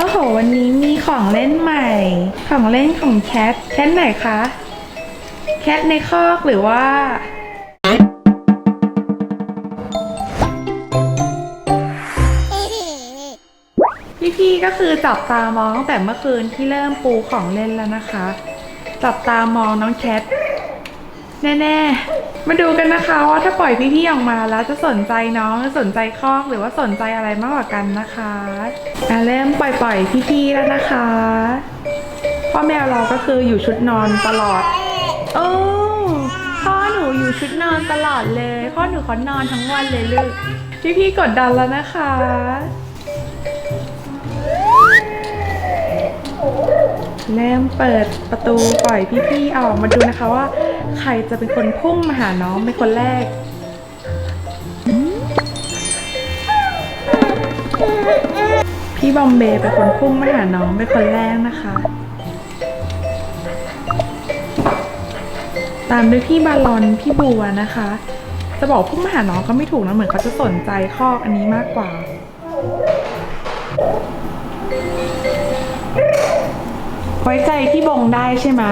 โอ้โห วันนี้มีของเล่นใหม่ ของเล่นของแคท แคทไหนคะ แคทในคอกหรือว่า พี่ๆก็คือจับตามองตั้งแต่เมื่อคืนที่เริ่มปูของเล่นแล้วนะคะ จับตามองน้องแคท แน่ ๆ มาดูกันนะคะว่าถ้าปล่อยพี่ๆออกมาแล้วจะสนใจน้องสนใจคอกหรือว่าสนใจอะไรมากกว่ากันนะคะอะเริ่มปล่อยๆพี่ๆแล้วนะคะพ่อแมวเราก็คืออยู่ชุดนอนตลอดโอ้พ่อหนูอยู่ชุดนอนตลอดเลยพ่อหนูขานอนทั้งวันเลยลูกพี่ๆกดดันแล้วนะคะเริ่มเปิดประตูปล่อยพี่ๆออกมาดูนะคะว่า ใครจะเป็นคนพุ่งมาหาน้องเป็นคนแรก พี่บอมเบย์เป็นคนพุ่งมาหาน้องเป็นคนแรกนะคะ ตามด้วยพี่บาลอนพี่บัวนะคะ จะบอกพุ่งมาหาน้องก็ไม่ถูกนะเหมือนเขาจะสนใจคออันนี้มากกว่า ไว้ใจพี่บงได้ใช่ไหม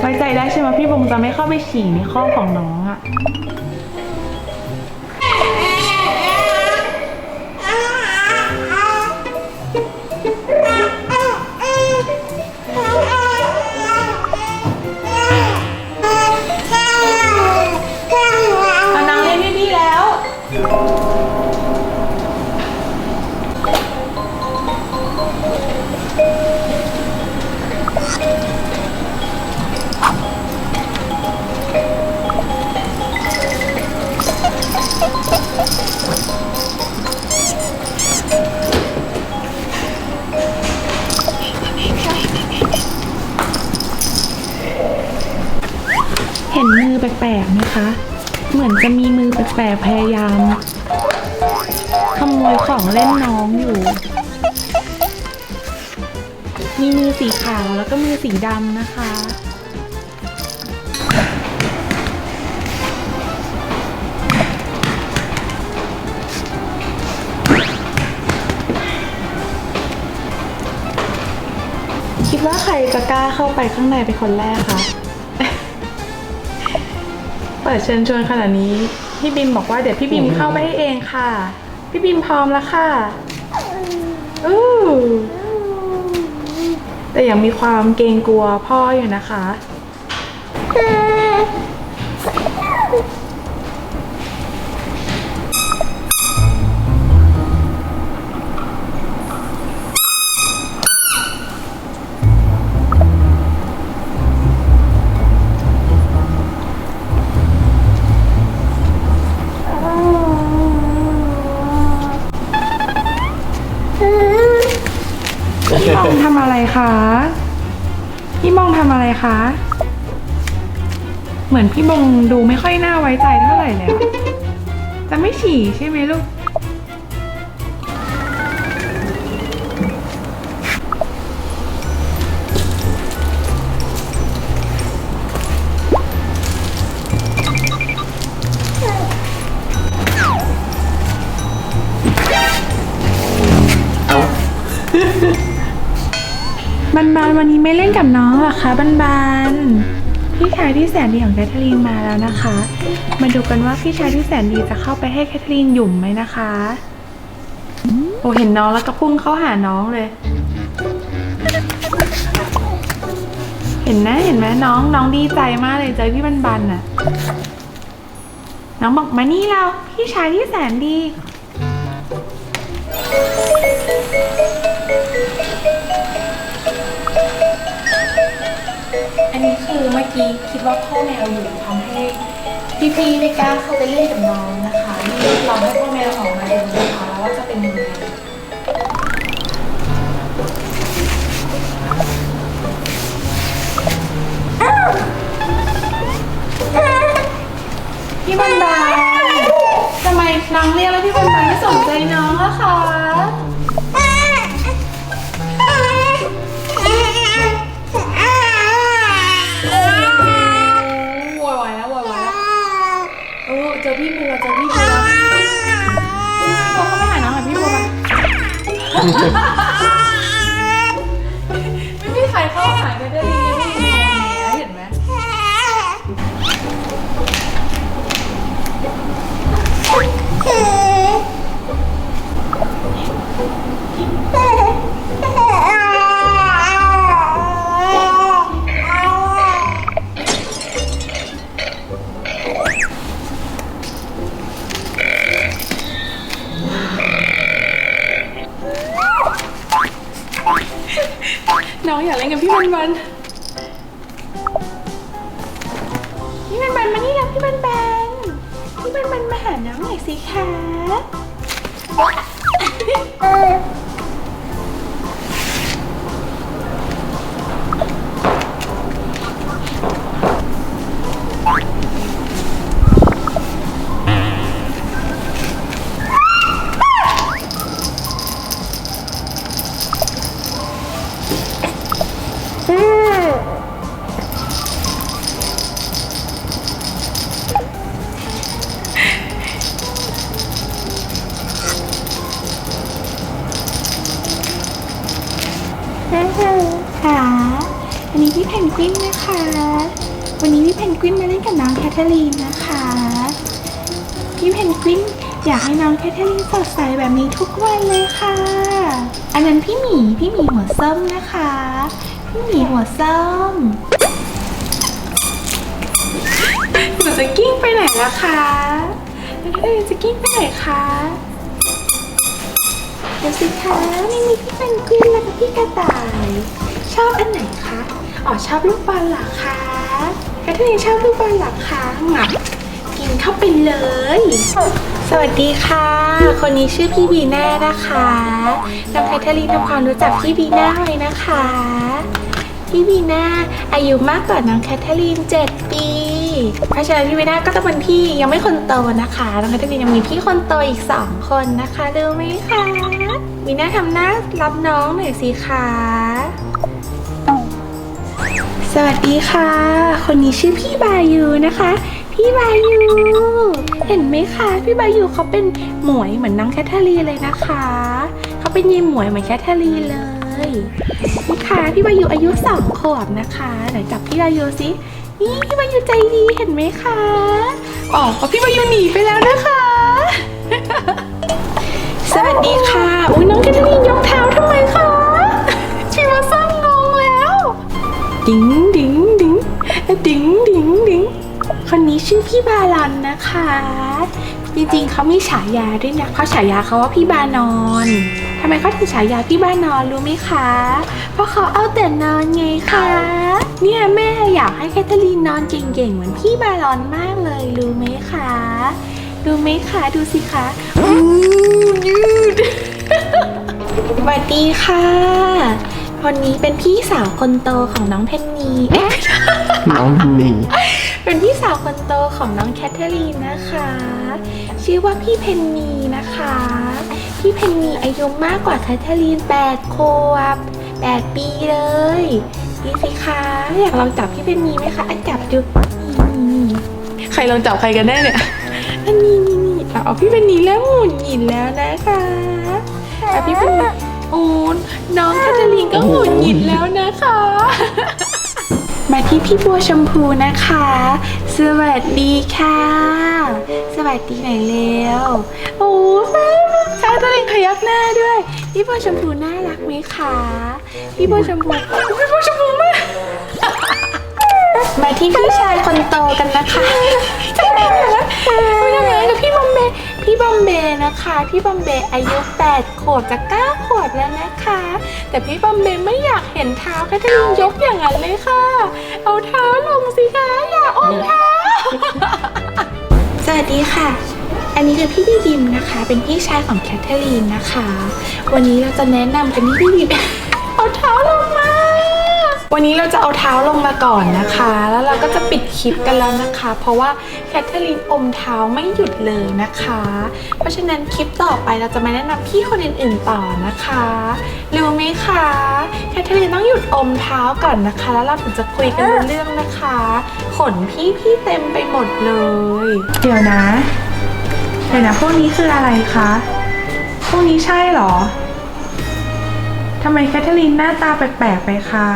ไว้ใจได้ใช่ไหมพี่บงจะไม่เข้าไปฉี่ในข้อของน้องอะ ปลกๆไหมคะ เหมือนจะมีมือแปลกๆพยายามขโมยของเล่นน้องอยู่ มีมือสีขาวแล้วก็มือสีดำนะคะ คิดว่าใครจะกล้าเข้าไปข้างในเป็นคนแรกคะ ปิดเชิญชวนขนาดนี้ พี่บิมบอกว่าเดี๋ยวพี่บิมเข้าไปให้เองค่ะ พี่บิมพร้อมแล้วค่ะอู้แต่ยังมีความเกรงกลัวพ่ออยู่นะคะ องทำอะไรคะ พี่มองทำอะไรคะ เหมือนพี่บงดูไม่ค่อยน่าไว้ใจเท่าไหร่เลยอะจะไม่ฉี่ใช่ไหมลูก บันบานวันนี้ไม่เล่นกับน้องหรอคะบันบานพี่ชายที่แสนดีของแคทเธอรีนมาแล้วนะคะ มาดูกันว่าพี่ชายที่แสนดีจะเข้าไปให้แคทเธอรีนหยุ่มไหมนะคะโอ้เห็นน้องแล้วก็พุ่งเข้าหาน้องเลย เห็นนะเห็นไหมน้องน้องดีใจมากเลยเจอพี่บันบันน่ะน้องบอกมานี่เราพี่ชายที่แสนดี คือเมื่อกี้คิดว่าพ่อแมวอยู่ทำให้พี่ๆไม่กล้าเข้าไปเล่นกับน้องนะคะนี่เราให้พ่อแมวออกมาดูนะคะแล้วว่าจะเป็นยังไงพี่บันบานทำไมน้องเรียกแล้วพี่บันบานไม่สนใจน้องอะคะ เล่นกับพี่บันบันพี่บันบันมานี่แล้วพี่บันบันพี่บันบันมาหาน้องหน่อยสิคะค่ะ อันนี้พี่เพนกวินนะคะ วันนี้พี่เพนกวินมาเล่นกับน้องแคทเธอรีนนะคะ พี่เพนกวินอยากให้น้องแคทเธอรีนสดใสแบบนี้ทุกวันเลยค่ะ อันนั้นพี่หมีพี่หมีหัวส้มนะคะ พี่หมีหัวส้มหนูจะกิ้งไปไหนล่ะคะน้องแคทเธอรีนจะกิ้งไปไหนคะเดี๋ยวสิคะนี่มีพี่เป็นกวินแล้วก็พี่กระต่าย ชอบอันไหนคะ อ๋อชอบลูกบอลเหรอคะแคทเธอรีนชอบลูกบอลเหรอคะงับกินเข้าไปเลย สวัสดีค่ะ คนนี้ชื่อพี่บีน่านะคะน้องแคทเธอรีนทำความรู้จักพี่บีน่าเลยนะคะ พี่บีน่าอายุมากกว่าน้องแคทเธอรีน7 ปี เพราะฉะนั้นพี่บีน่าก็ต้องเป็นพี่ยังไม่คนโตนะคะ น้องแคทเธอรีนยังมีพี่คนโตอีก 2 คนนะคะรู้ไหมคะบีน่าทำหน้ารับน้องหน่อยสิคะ สวัสดีค่ะ คนนี้ชื่อพี่บายูนะคะ พี่บายู เห็นไหมคะ พี่บายูเขาเป็นหมวยเหมือนน้องแคทเธอรีนเลยนะคะ เขาเป็นยีหมวยเหมือนแคทเธอรีนเลยนี่ค่ะพี่บายูอายุสองขวบนะคะไหนจับพี่บายูสินี่พี่บายูใจดีเห็นไหมคะอ๋อพี่บายูหนีไปแล้วนะคะสวัสดีค่ะอุ้ยน้องแคทเธอรีนยกเท้าทำไมคะ ดิ้งดิ้งดิ้งดิ้งดิ้งดิ้งคนนี้ชื่อพี่บาลอนนะคะ จริงๆเขามีฉายาด้วยนะเขาฉายาเขาว่าพี่บานอนทำไมเขาถึงฉายาพี่บานอนรู้ไหมคะ เพราะเขาเอาแต่นอนไงคะ เนี่ยแม่อยากให้แคทเธอรีนนอนเก่งๆ เหมือนพี่บาลอนมากเลยรู้ไหมคะรู้ไหมคะดูสิคะอู้ยืดสวัสดีค่ะ คนนี้เป็นพี่สาวคนโตของน้องเพนนีเอ๊ะน้องนี่เป็นพี่สาวคนโตของน้องแคทเธอรีนนะคะ ชื่อว่าพี่เพนนีนะคะ พี่เพนนีอายุมากกว่าแคทเธอรีน8ขวบ8ปีเลยนี่สิคะอยากลองจับพี่เพนนีไหมคะอะจับดูนี่ใครลองจับใครกันแน่เนี่ยอันนี้นี่นี่อะเอาพี่เพนนีแล้วหมุนหงินแล้วนะคะอะพี่เพนนี โอ้น้องแคทเธอรีนก็หมุนหงินแล้วนะคะ มาที่พี่บัวชมพูนะคะ สวัสดีค่ะ สวัสดีหน่อยเร็วโอ้แม่ชาตัวเองพยักหน้าด้วย พี่บัวชมพูน่ารักไหมคะ พี่บัวชมพูพี่บัวชมพูมากมาที่พี่ชายคนโตกันนะคะจะทำอย่างนั้นไม่ นะคะพี่บอมเบย์อายุ 8 ขวบจะ 9 ขวบแล้วนะคะ แต่พี่บอมเบย์ไม่อยากเห็นเท้าแคทเธอรีนยกอย่างนั้นเลยค่ะ เอาเท้าลงสิคะอย่าอมเท้า สวัสดีค่ะ อันนี้คือพี่บีบิมนะคะ เป็นพี่ชายของแคทเธอรีนนะคะ วันนี้เราจะแนะนำกันที่พี่บีมเอาเท้าลงมา วันนี้เราจะเอาเท้าลงมาก่อนนะคะ แล้วเราก็จะปิดคลิปกันแล้วนะคะ เพราะว่าแคทเธอรีนอมเท้าไม่หยุดเลยนะคะ เพราะฉะนั้นคลิปต่อไปเราจะมาแนะนำพี่คนอื่นๆต่อนะคะรู้ไหมคะแคทเธอรีนต้องหยุดอมเท้าก่อนนะคะ แล้วเราถึงจะคุยกันเรื่องนะคะ ขนพี่พี่เต็มไปหมดเลย เดี๋ยวนะ เดี๋ยวนะพวกนี้คืออะไรคะพวกนี้ใช่เหรอ ทำไมแคทเธอรีนหน้าตาแปลกๆไปคะ